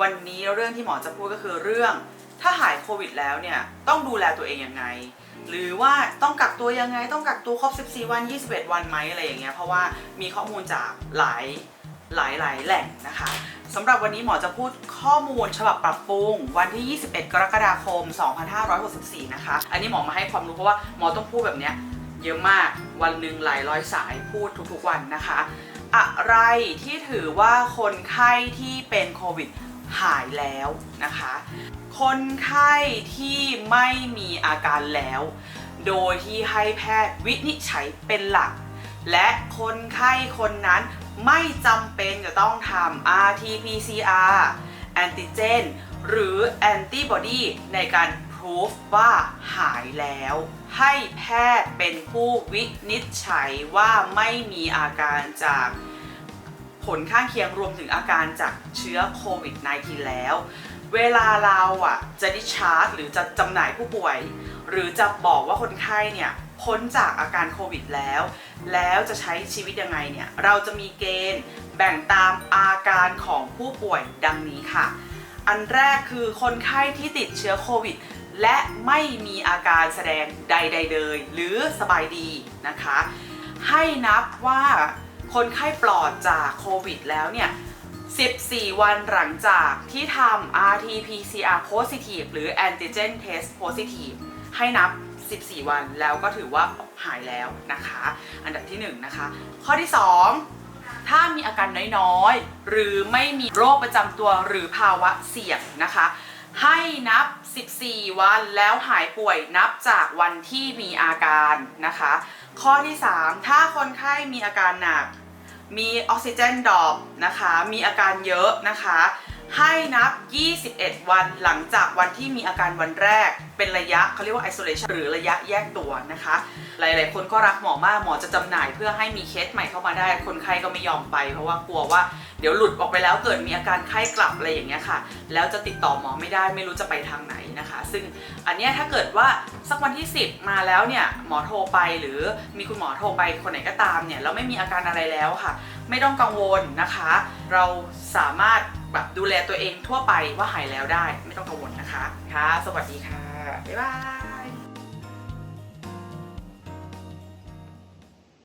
วันนี้เรื่องที่หมอจะพูดก็คือเรื่องถ้าหายโควิดแล้วเนี่ยต้องดูแลตัวเองยังไง หรือว่าต้องกักตัวยังไง ต้องกักตัวครบ 14 วัน 21 วันไหมอะไรอย่างเงี้ยเพราะว่ามีข้อมูลจากหลายหลายหลายแหล่งนะคะสำหรับวันนี้หมอจะพูดข้อมูลฉบับปรับปรุง วันที่ 21 กรกฎาคม 2564 นะคะ อันนี้หมอมาให้ความรู้เพราะว่าหมอต้องพูดแบบเนี้ยเยอะมากวันหนึ่งหลายร้อยสายพูดทุกๆวันนะคะ อะไรที่ถือว่าคนไข้ที่เป็นโควิด หายแล้วนะคะ คนไข้ที่ไม่มีอาการแล้ว โดยที่ให้แพทย์วินิจฉัยเป็นหลัก และคนไข้คนนั้นไม่จำเป็นจะต้องทำ RT-PCR แอนติเจนหรือแอนติบอดีในการพิสูจว่าหายแล้ว ให้แพทย์เป็นผู้วินิจฉัยว่าไม่มีอาการจาก ผลข้างเคียงรวมถึงอาการจากเชื้อโควิด -19 แล้ว เวลาเราอะจะดิชาร์จหรือจะจำหน่ายผู้ป่วย หรือจะบอกว่าคนไข้เนี่ยพ้นจากอาการโควิดแล้ว แล้วจะใช้ชีวิตยังไงเนี่ย เราจะมีเกณฑ์แบ่งตามอาการของผู้ป่วยดังนี้ค่ะ อันแรกคือคนไข้ที่ติดเชื้อโควิด และไม่มีอาการแสดงใด ๆ เลย หรือสบายดีนะคะ ให้นับว่า คนไข้ปลอดจากโควิดแล้วเนี่ย 14 วันหลังจากที่ทำ RT-PCR positive หรือ antigen test positive ให้นับ 14 วันแล้วก็ถือว่าหายแล้วนะคะ อันดับที่ 1 นะคะ ข้อที่ 2 ถ้ามีอาการน้อยๆ หรือไม่มีโรคประจำตัวหรือภาวะเสี่ยงนะคะ ให้นับ 14 วันแล้วหายป่วยนับจากวันที่มีอาการนะคะ ข้อที่ 3 ถ้าคนไข้มีอาการหนัก มีออกซิเจนดรอปนะคะ มีอาการเยอะนะคะ ให้นับ 21 วันหลังจากวันที่มีอาการวันแรก เป็นระยะเขาเรียกว่า isolation หรือระยะแยกตัวนะคะ หลายๆ คนก็รักหมอมาก หมอจะจำหน่ายเพื่อให้มีเคสใหม่เข้ามาได้ คนไข้ก็ไม่ยอมไป เพราะว่ากลัวว่าเดี๋ยวหลุดออกไปแล้วเกิดมีอาการไข้กลับอะไรอย่างเงี้ยค่ะ แล้วจะติดต่อหมอไม่ได้ไม่รู้จะไปทางไหนนะคะ ซึ่งอันเนี้ยถ้าเกิดว่าสักวันที่ 10 มาแล้วเนี่ยหมอโทรไปหรือมีคุณหมอโทรไปคนไหนก็ตามเนี่ยแล้วไม่มีอาการอะไรแล้วค่ะ ไม่ต้องกังวลนะคะ เราสามารถ แบบดูแลตัวเองทั่วไปว่าหายแล้วได้ ไม่ต้องกังวลนะคะค่ะ สวัสดีค่ะ บ๊ายบาย